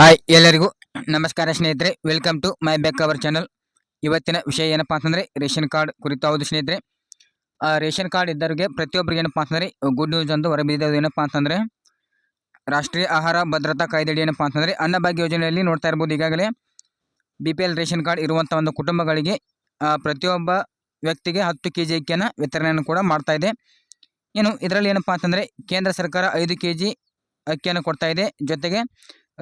Hi, ಎಲ್ಲರಿಗೂ ನಮಸ್ಕಾರ ಸ್ನೇಹಿತರೆ. Welcome to my back our channel ಇವತ್ತಿನ ವಿಷಯ ಏನಪ್ಪಾ ಅಂತಂದ್ರೆ, ರೇಷನ್ ಕಾರ್ಡ್ ಕುರಿತು ಹೌದು ಸ್ನೇಹಿತರೆ. ರೇಷನ್ ಕಾರ್ಡ್ ಇದ್ದವರಿಗೆ ಪ್ರತಿಯೊಬ್ಬರಿಗೆ ಏನಪ್ಪಾ ಅಂತಂದ್ರೆ ಗುಡ್ ನ್ಯೂಸ್ ಅಂತ ಹೊರಬಿದ್ದಿದ್ದು ಏನಪ್ಪಾ ಅಂತಂದರೆ, ರಾಷ್ಟ್ರೀಯ ಆಹಾರ ಭದ್ರತಾ ಕಾಯ್ದೆಡಿ ಏನಪ್ಪಾ ಅಂತಂದರೆ, ಅನ್ನಭಾಗ್ಯ ಯೋಜನೆಯಲ್ಲಿ ನೋಡ್ತಾ ಇರ್ಬೋದು. ಈಗಾಗಲೇ ಬಿ ರೇಷನ್ ಕಾರ್ಡ್ ಇರುವಂಥ ಒಂದು ಕುಟುಂಬಗಳಿಗೆ ಪ್ರತಿಯೊಬ್ಬ ವ್ಯಕ್ತಿಗೆ ಹತ್ತು ಕೆ ಜಿ ಅಕ್ಕಿಯನ್ನು ವಿತರಣೆಯನ್ನು ಕೂಡ ಮಾಡ್ತಾ ಇದೆ. ಏನು ಇದರಲ್ಲಿ ಏನಪ್ಪಾ ಅಂತಂದರೆ, ಕೇಂದ್ರ ಸರ್ಕಾರ ಐದು ಕೆ ಜಿ ಅಕ್ಕಿಯನ್ನು ಕೊಡ್ತಾ ಇದೆ. ಜೊತೆಗೆ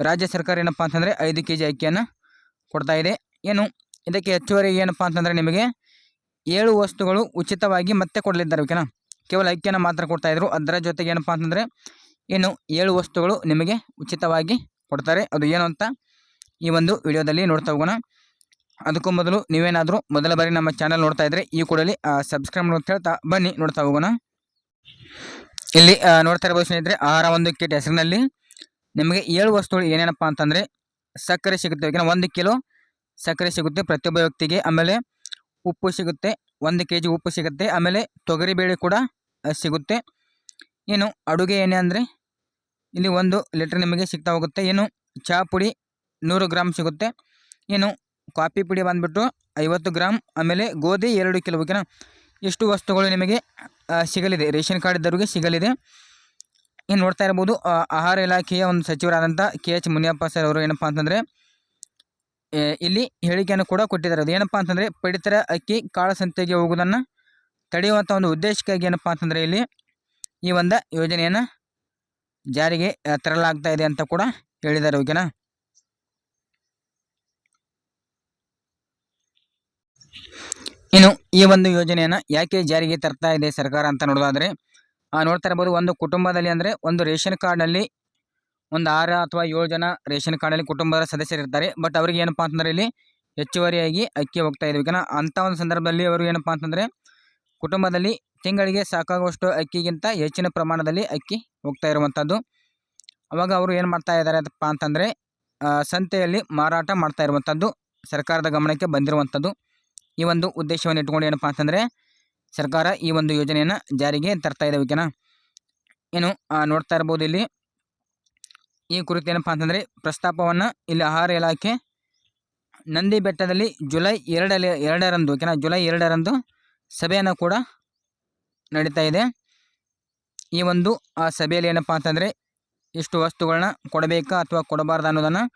ರಾಜ್ಯ ಸರ್ಕಾರ ಏನಪ್ಪ ಅಂತಂದರೆ ಐದು ಕೆ ಜಿ ಅಕ್ಕಿಯನ್ನು ಕೊಡ್ತಾ ಇದೆ. ಏನು, ಇದಕ್ಕೆ ಹೆಚ್ಚುವರಿ ಏನಪ್ಪ ಅಂತಂದರೆ ನಿಮಗೆ ಏಳು ವಸ್ತುಗಳು ಉಚಿತವಾಗಿ ಮತ್ತೆ ಕೊಡಲಿದ್ದಾರೆ ಓಕೆನಾ ಕೇವಲ ಅಕ್ಕಿಯನ್ನು ಮಾತ್ರ ಕೊಡ್ತಾಯಿದ್ರು ಅದರ ಜೊತೆಗೆ ಏನಪ್ಪ ಅಂತಂದರೆ, ಏನು, ಏಳು ವಸ್ತುಗಳು ನಿಮಗೆ ಉಚಿತವಾಗಿ ಕೊಡ್ತಾರೆ. ಅದು ಏನು ಅಂತ ಈ ಒಂದು ವಿಡಿಯೋದಲ್ಲಿ ನೋಡ್ತಾ ಹೋಗೋಣ. ಅದಕ್ಕೂ ಮೊದಲು ನೀವೇನಾದರೂ ಮೊದಲ ಬಾರಿ ನಮ್ಮ ಚಾನಲ್ ನೋಡ್ತಾ ಇದ್ದರೆ ಈ ಕೂಡಲಿ ಸಬ್ಸ್ಕ್ರೈಬ್ ಅಂತ ಹೇಳ್ತಾ ಬನ್ನಿ, ನೋಡ್ತಾ ಹೋಗೋಣ. ಇಲ್ಲಿ ನೋಡ್ತಾ ಇರ್ಬೋದು ಸ್ನೇಹಿತರೆ, ಆಹಾರ ಒಂದು ಕಿಟ್ ಹೆಸರಿನಲ್ಲಿ ನಿಮಗೆ ಏಳು ವಸ್ತುಗಳು ಏನೇನಪ್ಪ ಅಂತಂದರೆ ಸಕ್ಕರೆ ಸಿಗುತ್ತೆ ಓಕೆನಾ ಒಂದು ಕಿಲೋ ಸಕ್ಕರೆ ಸಿಗುತ್ತೆ ಪ್ರತಿಯೊಬ್ಬ ವ್ಯಕ್ತಿಗೆ. ಆಮೇಲೆ ಉಪ್ಪು ಸಿಗುತ್ತೆ, ಒಂದು ಕೆ ಜಿ ಉಪ್ಪು ಸಿಗುತ್ತೆ, ಆಮೇಲೆ ತೊಗರಿಬೇಳೆ ಕೂಡ ಸಿಗುತ್ತೆ. ಏನು ಅಡುಗೆ ಎಣ್ಣೆ ಅಂದರೆ ಇಲ್ಲಿ ಒಂದು ಲೀಟ್ರ್ ನಿಮಗೆ ಸಿಗ್ತಾ ಹೋಗುತ್ತೆ. ಏನು ಚಹಾ ಪುಡಿ ನೂರು ಗ್ರಾಮ್ ಸಿಗುತ್ತೆ. ಏನು ಕಾಫಿ ಪುಡಿ ಬಂದುಬಿಟ್ಟು ಐವತ್ತು ಗ್ರಾಮ್ ಆಮೇಲೆ ಗೋಧಿ ಎರಡು ಕಿಲೋ, ಓಕೆನಾ? ಇಷ್ಟು ವಸ್ತುಗಳು ನಿಮಗೆ ಸಿಗಲಿದೆ. ರೇಷನ್ ಕಾರ್ಡ್ ಇದ್ದವರಿಗೆ ಸಿಗಲಿದೆ. ಇನ್ನು ನೋಡ್ತಾ ಇರ್ಬೋದು ಆಹಾರ ಇಲಾಖೆಯ ಒಂದು ಸಚಿವರಾದಂಥ ಕೆ ಎಚ್ ಮುನಿಯಪ್ಪ ಸರ್ ಅವರು ಏನಪ್ಪ ಅಂತಂದರೆ ಇಲ್ಲಿ ಹೇಳಿಕೆಯನ್ನು ಕೂಡ ಕೊಟ್ಟಿದ್ದಾರೆ. ಅದು ಏನಪ್ಪ ಅಂತಂದರೆ, ಪಡಿತರ ಅಕ್ಕಿ ಕಾಳ ಸಂತೆಗೆ ಹೋಗುವುದನ್ನು ತಡೆಯುವಂಥ ಒಂದು ಉದ್ದೇಶಕ್ಕಾಗಿ ಏನಪ್ಪ ಅಂತಂದರೆ ಇಲ್ಲಿ ಈ ಒಂದು ಯೋಜನೆಯನ್ನು ಜಾರಿಗೆ ತರಲಾಗ್ತಾ ಇದೆ ಅಂತ ಕೂಡ ಹೇಳಿದ್ದಾರೆ, ಓಕೆನಾ? ಇನ್ನು ಈ ಒಂದು ಯೋಜನೆಯನ್ನು ಯಾಕೆ ಜಾರಿಗೆ ತರ್ತಾ ಇದೆ ಸರ್ಕಾರ ಅಂತ ನೋಡೋದಾದರೆ ನೋಡ್ತಾ ಇರ್ಬೋದು, ಒಂದು ಕುಟುಂಬದಲ್ಲಿ ಅಂದರೆ ಒಂದು ರೇಷನ್ ಕಾರ್ಡ್ನಲ್ಲಿ ಒಂದು ಆರು ಅಥವಾ ಏಳು ಜನ ರೇಷನ್ ಕಾರ್ಡಲ್ಲಿ ಕುಟುಂಬದ ಸದಸ್ಯರಿರ್ತಾರೆ ಬಟ್ ಅವರಿಗೆ ಏನಪ್ಪಾ ಅಂತಂದರೆ ಇಲ್ಲಿ ಹೆಚ್ಚುವರಿಯಾಗಿ ಅಕ್ಕಿ ಹೋಗ್ತಾ ಇದೆ ಯಾಕಂದ್ರೆ ಅಂಥ ಒಂದು ಸಂದರ್ಭದಲ್ಲಿ ಅವರು ಏನಪ್ಪ ಅಂತಂದರೆ ಕುಟುಂಬದಲ್ಲಿ ತಿಂಗಳಿಗೆ ಸಾಕಾಗುವಷ್ಟು ಅಕ್ಕಿಗಿಂತ ಹೆಚ್ಚಿನ ಪ್ರಮಾಣದಲ್ಲಿ ಅಕ್ಕಿ ಹೋಗ್ತಾ ಇರುವಂಥದ್ದು. ಅವಾಗ ಅವರು ಏನು ಮಾಡ್ತಾ ಇದ್ದಾರೆ ಅದಪ್ಪ ಅಂತಂದರೆ ಸಂತೆಯಲ್ಲಿ ಮಾರಾಟ ಮಾಡ್ತಾ ಇರುವಂಥದ್ದು, ಸರ್ಕಾರದ ಗಮನಕ್ಕೆ ಬಂದಿರುವಂಥದ್ದು. ಈ ಒಂದು ಉದ್ದೇಶವನ್ನು ಇಟ್ಕೊಂಡು ಏನಪ್ಪ ಅಂತಂದರೆ ಸರ್ಕಾರ ಈ ಒಂದು ಯೋಜನೆಯನ್ನು ಜಾರಿಗೆ ತರ್ತಾ ಇದೆ, ಓಕೆನಾ? ಏನು ನೋಡ್ತಾ ಇರ್ಬೋದು ಇಲ್ಲಿ. ಈ ಕುರಿತು ಏನಪ್ಪ ಅಂತಂದರೆ, ಪ್ರಸ್ತಾಪವನ್ನು ಇಲ್ಲಿ ಆಹಾರ ಇಲಾಖೆ ನಂದಿ ಬೆಟ್ಟದಲ್ಲಿ ಜುಲೈ ಎರಡಲ್ಲಿ, ಎರಡರಂದು, ಓಕೆನಾ? ಜುಲೈ ಎರಡರಂದು ಸಭೆಯನ್ನು ಕೂಡ ನಡೀತಾ ಇದೆ. ಈ ಒಂದು, ಆ, ಸಭೆಯಲ್ಲಿ ಏನಪ್ಪಾ ಅಂತಂದರೆ, ಇಷ್ಟು ವಸ್ತುಗಳನ್ನ ಕೊಡಬೇಕಾ ಅಥವಾ ಕೊಡಬಾರ್ದು ಅನ್ನೋದನ್ನು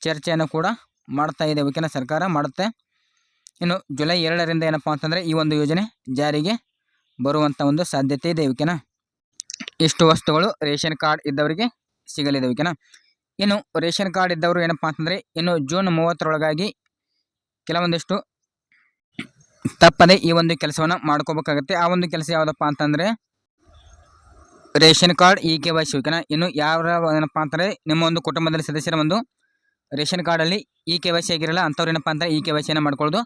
ಚರ್ಚೆಯನ್ನು ಕೂಡ ಮಾಡ್ತಾ ಇದೆ, ಓಕೆನಾ? ಸರ್ಕಾರ ಮಾಡುತ್ತೆ. ಇನ್ನು ಜುಲೈ ಎರಡರಿಂದ ಏನಪ್ಪ ಅಂತಂದರೆ ಈ ಒಂದು ಯೋಜನೆ ಜಾರಿಗೆ ಬರುವಂಥ ಒಂದು ಸಾಧ್ಯತೆ ಇದೆ, ಓಕೆನಾ? ಇಷ್ಟು ವಸ್ತುಗಳು ರೇಷನ್ ಕಾರ್ಡ್ ಇದ್ದವರಿಗೆ ಸಿಗಲಿದೆ, ಓಕೆನಾ? ಇನ್ನು ರೇಷನ್ ಕಾರ್ಡ್ ಇದ್ದವರು ಏನಪ್ಪ ಅಂತಂದರೆ ಇನ್ನು ಜೂನ್ ಮೂವತ್ತರೊಳಗಾಗಿ ಕೆಲವೊಂದಿಷ್ಟು ತಪ್ಪದೆ ಈ ಒಂದು ಕೆಲಸವನ್ನು ಮಾಡ್ಕೋಬೇಕಾಗತ್ತೆ. ಆ ಒಂದು ಕೆಲಸ ಯಾವುದಪ್ಪ ಅಂತಂದರೆ ರೇಷನ್ ಕಾರ್ಡ್ ಇ ಕೆ ಇನ್ನು ಯಾರ ಏನಪ್ಪ ಅಂತಂದರೆ ನಿಮ್ಮ ಒಂದು ಕುಟುಂಬದಲ್ಲಿ ಸದಸ್ಯರ ಒಂದು ರೇಷನ್ ಕಾರ್ಡಲ್ಲಿ ಇ ಕೆ ವೈ ಸಿ ಆಗಿರಲ್ಲ ಅಂಥವ್ರು ಏನಪ್ಪ ಅಂದರೆ ಈ ಕೆ ವೈ ಮಾಡ್ಕೊಳ್ಳೋದು.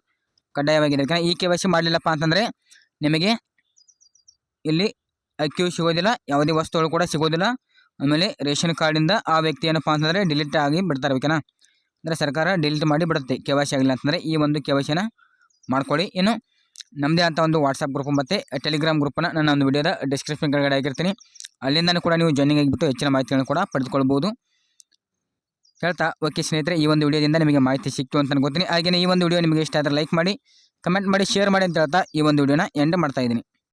ಕಡ್ಡಾಯವಾಗಿದೆ ಯಾಕಂದರೆ ಈ ಕೆ ವೈ ಸಿ ಮಾಡಲಿಲ್ಲಪ್ಪ ಅಂತಂದರೆ ನಿಮಗೆ ಇಲ್ಲಿ ಅಕ್ಯೂ ಸಿಗೋದಿಲ್ಲ, ಯಾವುದೇ ವಸ್ತುಗಳು ಕೂಡ ಸಿಗೋದಿಲ್ಲ. ಆಮೇಲೆ ರೇಷನ್ ಕಾರ್ಡಿಂದ ಆ ವ್ಯಕ್ತಿ ಏನಪ್ಪ ಅಂತಂದರೆ ಡಿಲೀಟ್ ಆಗಿ ಬಿಡ್ತಾರೆ ಓಕೆನಾ ಅಂದರೆ ಸರ್ಕಾರ ಡಿಲೀಟ್ ಮಾಡಿ ಬಿಡುತ್ತೆ ಕೆ ವೈ ಸಿ ಆಗಿಲ್ಲ ಅಂತಂದರೆ ಈ ಒಂದು ಕೆ ವೈ ಸಿನ ಮಾಡ್ಕೊಳ್ಳಿ. ಇನ್ನು ನಮ್ಮದೇ ಅಂತ ಒಂದು ವಾಟ್ಸಪ್ ಗ್ರೂಪ್ ಮತ್ತು ಟೆಲಿಗ್ರಾಮ್ ಗ್ರೂಪನ್ನು ನಾನು ಒಂದು ವಿಡಿಯೋದ ಡಿಸ್ಕ್ರಿಪ್ಷನ್ ಕೆಳಗಡೆ ಆಗಿರ್ತೀನಿ ಅಲ್ಲಿಂದನೂ ಕೂಡ ನೀವು ಜಾಯ್ನಿಂಗ್ ಆಗಿಬಿಟ್ಟು ಹೆಚ್ಚಿನ ಮಾಹಿತಿಗಳನ್ನು ಕೂಡ ಪಡೆದುಕೊಳ್ಬೋದು. ಹೇಳ್ತಾ ಓಕೆ ಸ್ನೇಹಿತರೆ, ಈ ಒಂದು ವಿಡಿಯೋದಿಂದ ನಿಮಗೆ ಮಾಹಿತಿ ಸಿಕ್ತು ಅಂತ ಅನ್ಕೋತೀನಿ ಹಾಗೆಯೇ ಈ ಒಂದು ವಿಡಿಯೋ ನಿಮಗೆ ಇಷ್ಟ ಆದರೆ ಲೈಕ್ ಮಾಡಿ, ಕಮೆಂಟ್ ಮಾಡಿ, ಶೇರ್ ಮಾಡಿ ಅಂತ ಹೇಳ್ತಾ ಈ ಒಂದು ವಿಡಿಯೋನ ಎಂಡ್ ಮಾಡ್ತಾ ಇದ್ದೀನಿ.